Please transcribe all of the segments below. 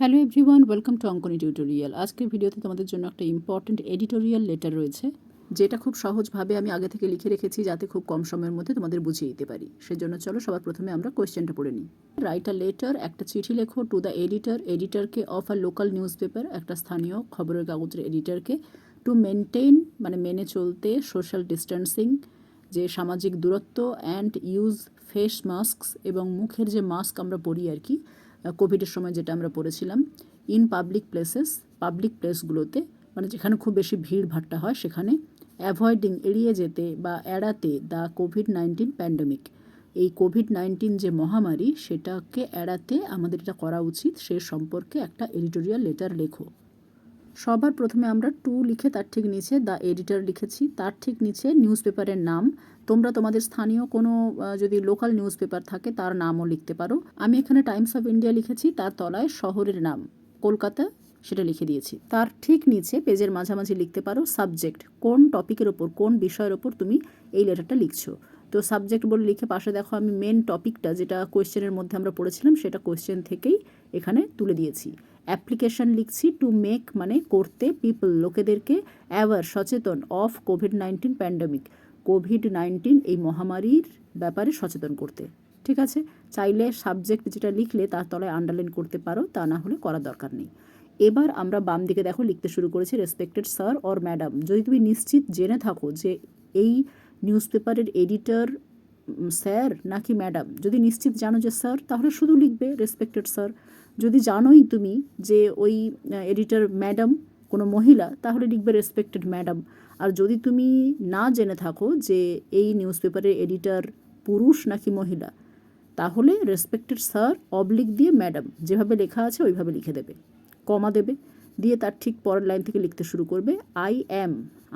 Hello everyone welcome to অঙ্কনি tutorial আজকের ভিডিওতে তোমাদের জন্য একটা ইম্পর্ট্যান্ট এডিটোরিয়াল লেটার রয়েছে, যেটা খুব সহজভাবে আমি আগে থেকে লিখে রেখেছি যাতে খুব কম সময়ের মধ্যে তোমাদের বুঝিয়ে দিতে পারি। সেজন্য চলো সবার প্রথমে আমরা কোয়েশ্চেনটা পড়ে নিই। রাইট আ লেটার একটা চিঠি লেখো টু দ্য এডিটর এডিটরকে of a local newspaper একটা স্থানীয় খবরের কাগজের এডিটরকে টু মেনটেন মানে মেনে চলতে সোশ্যাল ডিস্টেন্সিং যে সামাজিক দূরত্ব অ্যান্ড ইউজ ফেস মাস্কস এবং মুখের যে মাস্ক আমরা পরি আর কি কোভিডের সময় যেটা আমরা পড়েছিলাম ইন পাবলিক প্লেসেস পাবলিক প্লেসগুলোতে মানে যেখানে খুব বেশি ভিড় ভাট্টা হয়, সেখানে অ্যাভয়েডিং এড়িয়ে যেতে বা এড়াতে দ্য কোভিড নাইন্টিন প্যান্ডেমিক এই কোভিড নাইন্টিন যে মহামারী, সেটাকে এড়াতে আমাদের এটা করা উচিত, সে সম্পর্কে একটা এডিটোরিয়াল লেটার লেখো। সবার প্রথমে আমরা টু লিখে তার ঠিক নিচে দ্য এডিটার লিখেছি। তার ঠিক নিচে নিউজ পেপারের নাম। তোমরা তোমাদের স্থানীয় কোনো যদি লোকাল নিউজ পেপার থাকে, তার নামও লিখতে পারো। আমি এখানে টাইমস অফ ইন্ডিয়া লিখেছি, তার তলায় শহরের নাম। কলকাতা, সেটা লিখে দিয়েছি। তার ঠিক নিচে পেজের মাঝামাঝি লিখতে পারো সাবজেক্ট কোন টপিকের ওপর, কোন বিষয়ের ওপর তুমি এই লেটারটা লিখছো। তো সাবজেক্ট বলে লিখে পাশে দেখো, আমি মেন টপিকটা যেটা কোয়েশ্চেনের মধ্যে আমরা পড়েছিলাম, সেটা কোয়েশ্চেন থেকেই এখানে তুলে দিয়েছি। অ্যাপ্লিকেশন লিখছি টু মেক মানে করতে পিপল, লোকেদেরকে অ্যাওয়ার, সচেতন of COVID nineteen pandemic. COVID nineteen এই মহামারীর ব্যাপারে সচেতন করতে, ঠিক আছে? চাইলে সাবজেক্ট যেটা লিখলে তার তলায় আন্ডারলাইন করতে পারো, তা না হলে করার দরকার নেই। এবার আমরা বাম দিকে দেখো, লিখতে শুরু করেছি রেসপেক্টেড স্যার অর ম্যাডাম যদি তুমি নিশ্চিত জেনে থাকো যে এই নিউজ পেপারের এডিটর স্যার নাকি ম্যাডাম যদি নিশ্চিত জানো যে স্যার তাহলে শুধু লিখবে রেসপেক্টেড স্যার যদি জানোই তুমি যে ওই এডিটর ম্যাডাম কোনো মহিলা, তাহলে লিখবে রেসপেক্টেড ম্যাডাম আর যদি তুমি না জেনে থাকো যে এই নিউজ পেপারের এডিটর পুরুষ নাকি মহিলা, তাহলে রেসপেক্টেড স্যার অবলিক দিয়ে ম্যাডাম যেভাবে লেখা আছে ওইভাবে লিখে দেবে, কমা দেবে, দিয়ে তার ঠিক পরের লাইন থেকে লিখতে শুরু করবে আই অ্যাম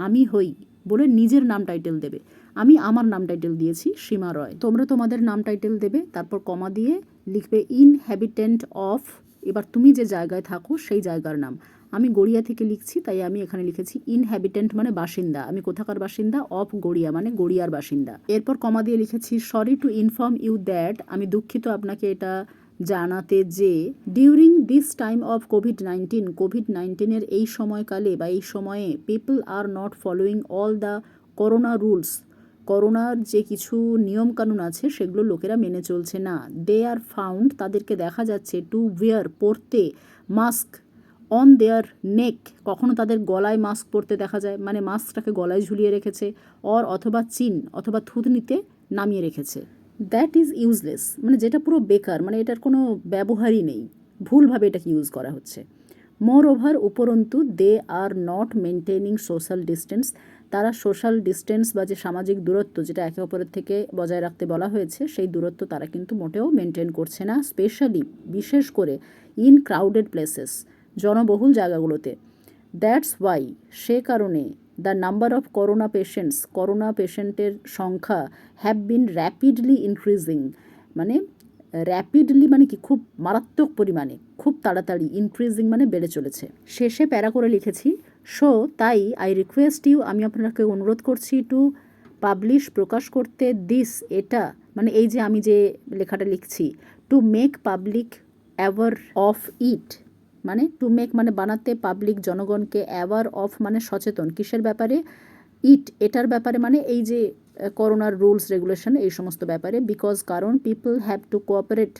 আমি হই বলে নিজের নাম টাইটেল দেবে। আমি আমার নাম টাইটেল দিয়েছি, সীমা রয়। তোমরা তোমাদের নাম টাইটেল দেবে, তারপর কমা দিয়ে লিখবে ইনহ্যাবিটেন্ট অফ এবার তুমি যে জায়গায় থাকো, সেই জায়গার নাম। আমি গড়িয়া থেকে লিখছি, তাই আমি এখানে লিখেছি ইনহ্যাবিটেন্ট মানে বাসিন্দা। আমি কোথাকার বাসিন্দা? অফ গড়িয়া মানে গড়িয়ার বাসিন্দা। এরপর কমা দিয়ে লিখেছি sorry to inform you that আমি দুঃখিত আপনাকে এটা জানাতে যে during this time of COVID nineteen COVID নাইন্টিনের এই সময়কালে বা এই সময়ে people are not following all the corona rules করোনার যে কিছু নিয়মকানুন আছে, সেগুলো লোকেরা মেনে চলছে না। দে আর ফাউন্ড তাদেরকে দেখা যাচ্ছে টু ওয়্যার পরতে মাস্ক অন দেয়ার নেক কখনো তাদের গলায় মাস্ক পরতে দেখা যায় মানে মাস্কটাকে গলায় ঝুলিয়ে রেখেছে অর অথবা চিন অথবা থুতনিতে নামিয়ে রেখেছে। দ্যাট ইজ ইউজলেস মানে যেটা পুরো বেকার মানে এটার কোনো ব্যবহারই নেই। ভুলভাবে এটাকে ইউজ করা হচ্ছে। মোর ওভার উপরন্তু they are not maintaining social distance তারা সোশ্যাল ডিস্টেন্স বা যে সামাজিক দূরত্ব যেটা একে অপরের থেকে বজায় রাখতে বলা হয়েছে, সেই দূরত্ব তারা কিন্তু মোটেও মেনটেন করছে না স্পেশালি বিশেষ করে ইন ক্রাউডেড প্লেসেস জনবহুল জায়গাগুলোতে। দ্যাটস ওয়াই সে কারণে the number of corona patients corona পেশেন্টের সংখ্যা হ্যাভ বিন র্যাপিডলি ইনক্রিজিং মানে র্যাপিডলি মানে কি খুব মারাত্মক পরিমাণে, খুব তাড়াতাড়ি ইনক্রিজিং মানে বেড়ে চলেছে। শেষে প্যারা করে লিখেছি সো তাই আই রিকোয়েস্ট ইউ আমি আপনাকে অনুরোধ করছি টু পাবলিশ প্রকাশ করতে দিস এটা মানে এই যে আমি যে লেখাটা লিখছি to make public aware of it মানে টু মেক মানে বানাতে পাবলিক জনগণকে অ্যাওয়ার অফ মানে সচেতন, কিসের ব্যাপারে? ইট এটার ব্যাপারে মানে এই যে করোনার রুলস রেগুলেশন এই সমস্ত ব্যাপারে বিকজ কারণ পিপল হ্যাভ টু কোঅপারেট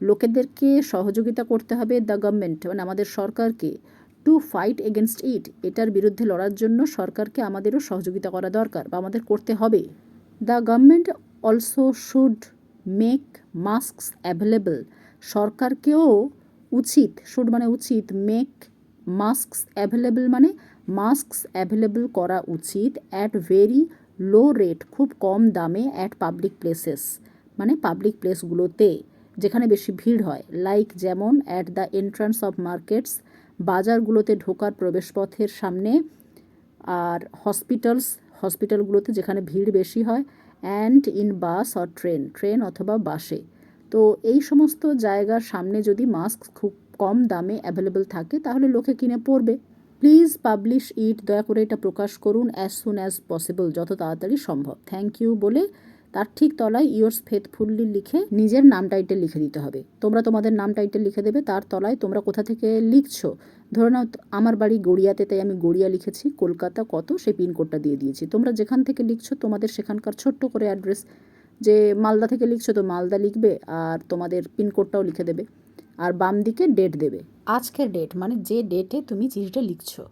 লোকেদেরকে সহযোগিতা করতে হবে দ্য গভর্নমেন্ট মানে আমাদের সরকারকে। টু ফাইট এগেনস্ট ইট এটার বিরুদ্ধে লড়ার জন্য সরকারকে আমাদেরও সহযোগিতা করা দরকার বা আমাদের করতে হবে। The government also should make masks available সরকারকেও উচিত শুড মানে উচিত মেক মাস্কস অ্যাভেলেবল মানে মাস্কস অ্যাভেলেবল করা উচিত অ্যাট ভেরি লো রেট খুব কম দামে অ্যাট পাবলিক প্লেসেস মানে পাবলিক প্লেসগুলোতে যেখানে বেশি ভিড় হয়। লাইক যেমন at the entrance of markets বাজারগুলোতে ঢোকার প্রবেশপথের সামনে আর হসপিটালস, হসপিটালগুলোতে যেখানে ভিড় বেশি হয় and in bus or train train অথবা বাসে। তো এই সমস্ত জায়গার সামনে যদি মাস্ক খুব কম দামে অ্যাভেলেবল থাকে, তাহলে লোকে কিনে পড়বে প্লিজ পাবলিশ ইট দয়া করে এটা প্রকাশ করুন অ্যাজ সুন অ্যাজ পসিবল যত তাড়াতাড়ি সম্ভব। থ্যাংক ইউ বলে তার ঠিক তলায় ইয়োর্স ফেথফুল্লি লিখে নিজের নাম টাইটেল লিখে দিতে হবে। তোমরা তোমাদের নাম টাইটেল লিখে দেবে, তার তলায় তোমরা কোথা থেকে লিখছো? ধরে নাও, আমার বাড়ি গড়িয়াতে, তাই আমি গড়িয়া লিখেছি, কলকাতা কত, সেই পিনকোডটা দিয়ে দিয়েছি। তোমরা যেখান থেকে লিখছো, তোমাদের সেখানকার ছোট্ট করে অ্যাড্রেস। যে মালদা থেকে লিখছো, তো মালদা লিখবে আর তোমাদের পিনকোডটাও লিখে দেবে। আর বাম দিকে ডেট দেবে। আজকের ডেট মানে যে ডেটে তুমি চিঠিটা লিখছো।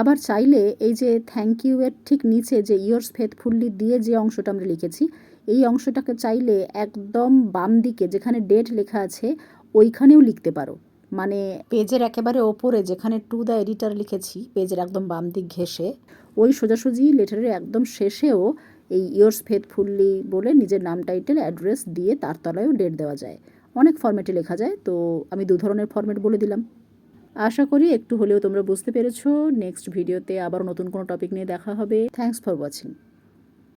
আবার চাইলে এই যে থ্যাংক ইউ এর ঠিক নিচে যে ইয়ার্স ফেথফুল্লি দিয়ে যে অংশটা আমরা লিখেছি এই অংশটাকে চাইলে একদম বাম দিকে যেখানে ডেট লেখা আছে ওইখানেও লিখতে পারো। মানে পেজের একেবারে ওপরে যেখানে টু দ্য এডিটার লিখেছি পেজের একদম বাম দিক ঘেসে ওই সোজাসুজি লেটারের একদম শেষেও এই ইয়ার্স ফেথফুল্লি বলে নিজের নাম টাইটেল অ্যাড্রেস দিয়ে তার তলায়ও ডেট দেওয়া যায়। অনেক ফরম্যাটে লেখা যায় তো আমি দু ধরনের ফরম্যাট বলে দিলাম। আশা করি একটু হলেও তোমরা বুঝতে পেরেছ। নেক্সট ভিডিওতে আবার নতুন কোনো টপিক নিয়ে দেখা হবে। Thanks for watching